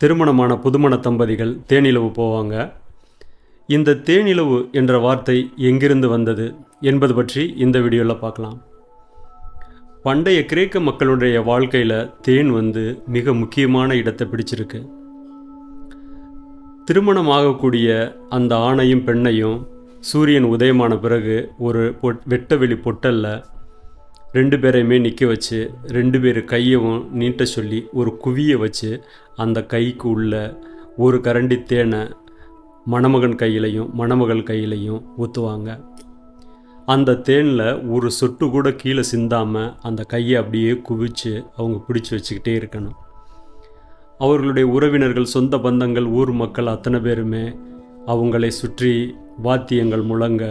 திருமணமான புதுமண தம்பதிகள் தேனிலவு போவாங்க. இந்த தேனிலவு என்ற வார்த்தை எங்கிருந்து வந்தது என்பது பற்றி இந்த வீடியோவில் பார்க்கலாம். பண்டைய கிரேக்க மக்களுடைய வாழ்க்கையில் தேன் வந்து மிக முக்கியமான இடத்தை பிடிச்சிருக்கு. திருமணம் ஆகக்கூடிய அந்த ஆணையும் பெண்ணையும் சூரியன் உதயமான பிறகு ஒரு பொட் வெட்டவெளி பொட்டலில் ரெண்டு பேரையுமே நிற்க வச்சு ரெண்டு பேர் கையவும் நீட்ட சொல்லி ஒரு குவியை வச்சு அந்த கைக்கு உள்ள ஒரு கரண்டி தேனை மணமகன் கையிலையும் மணமகள் கையிலையும் ஊற்றுவாங்க அந்த தேனில் ஒரு சொட்டு கூட கீழே சிந்தாமல் அந்த கையை அப்படியே குவிச்சு அவங்க பிடிச்சி வச்சுக்கிட்டே இருக்கணும். அவர்களுடைய உறவினர்கள் சொந்த பந்தங்கள் ஊர் மக்கள் அத்தனை பேருமே அவங்களை சுற்றி வாத்தியங்கள் முழங்க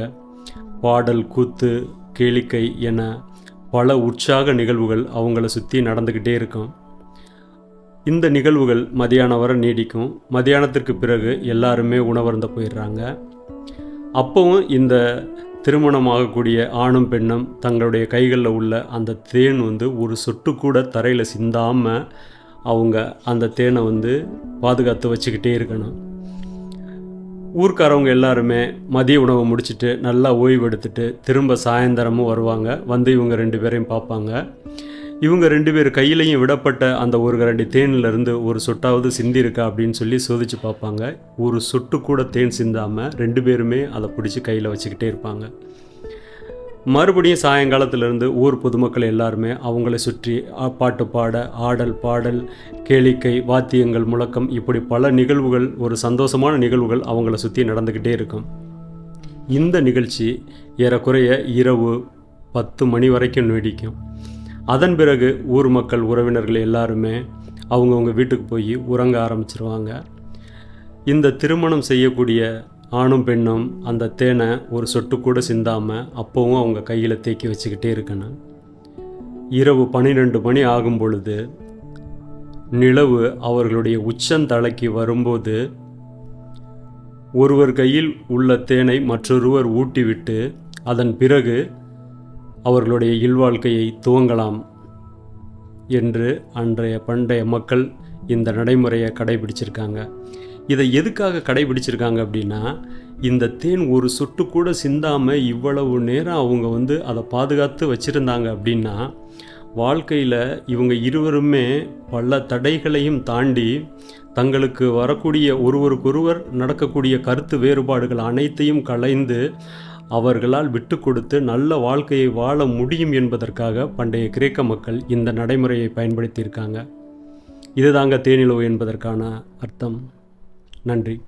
பாடல் கூத்து கேளிக்கை என பல உற்சாக நிகழ்வுகள் அவங்கள சுற்றி நடந்துக்கிட்டே இருக்கும். இந்த நிகழ்வுகள் மதியானம் வரை நீடிக்கும். மதியானத்திற்கு பிறகு எல்லாருமே உணவருந்த போயிடுறாங்க. அப்போவும் இந்த திருமணமாகக்கூடிய ஆணும் பெண்ணும் தங்களுடைய கைகளில் உள்ள அந்த தேன் வந்து ஒரு சொட்டு கூட தரையில் சிந்தாமல் அவங்க அந்த தேனை வந்து பாதுகாத்து வச்சுக்கிட்டே இருக்கணும். ஊர்க்காரவங்க எல்லாருமே மதிய உணவை முடிச்சுட்டு நல்லா ஓய்வு எடுத்துட்டு திரும்ப சாயந்தரமும் வருவாங்க. வந்து இவங்க ரெண்டு பேரையும் பார்ப்பாங்க. இவங்க ரெண்டு பேர் கையிலையும் விடப்பட்ட அந்த ஒரு கரண்டி தேனிலிருந்து ஒரு சொட்டாவது சிந்திருக்கா அப்படின்னு சொல்லி சோதிச்சு பார்ப்பாங்க. ஒரு சொட்டு கூட தேன் சிந்தாமல் ரெண்டு பேருமே அதை பிடிச்சி கையில் வச்சுக்கிட்டே இருப்பாங்க. மறுபடியும் சாயங்காலத்திலிருந்து ஊர் பொதுமக்கள் எல்லாருமே அவங்களை சுற்றி பாட்டு பாட ஆடல் பாடல் கேளிக்கை வாத்தியங்கள் முழக்கம் இப்படி பல நிகழ்வுகள் ஒரு சந்தோஷமான நிகழ்வுகள் அவங்கள சுற்றி நடந்துக்கிட்டே இருக்கும். இந்த நிகழ்ச்சி ஏறக்குறைய இரவு பத்து மணி வரைக்கும் நீடிக்கும். அதன் பிறகு ஊர் மக்கள் உறவினர்கள் எல்லாருமே அவங்கவுங்க வீட்டுக்கு போய் உறங்க ஆரம்பிச்சிருவாங்க. இந்த திருமணம் செய்யக்கூடிய ஆணும் பெண்ணும் அந்த தேனை ஒரு சொட்டு கூட சிந்தாமல் அப்போவும் அவங்க கையில் தேக்கி வச்சுக்கிட்டே இருக்கணும். இரவு பன்னிரெண்டு மணி ஆகும் பொழுது நிலவு அவர்களுடைய உச்சந்தலைக்கு வரும்போது ஒருவர் கையில் உள்ள தேனை மற்றொருவர் ஊட்டிவிட்டு அதன் பிறகு அவர்களுடைய இல்வாழ்க்கையை துவங்கலாம் என்று அன்றைய பண்டைய மக்கள் இந்த நடைமுறையை கடைபிடிச்சிருக்காங்க. இதை எதுக்காக கடைபிடிச்சிருக்காங்க அப்படின்னா இந்த தேன் ஒரு சொட்டு கூட சிந்தாமல் இவ்வளவு நேரம் அவங்க வந்து அதை பாதுகாத்து வச்சுருந்தாங்க அப்படின்னா வாழ்க்கையில் இவங்க இருவருமே பல தடைகளையும் தாண்டி தங்களுக்கு வரக்கூடிய ஒருவருக்கொருவர் நடக்கக்கூடிய கருத்து வேறுபாடுகள் அனைத்தையும் களைந்து அவர்களால் விட்டு கொடுத்து நல்ல வாழ்க்கையை வாழ முடியும் என்பதற்காக பண்டைய கிரேக்க மக்கள் இந்த நடைமுறையை பயன்படுத்தியிருக்காங்க. இதுதாங்க தேனிலவு என்பதற்கான அர்த்தம். நன்றி.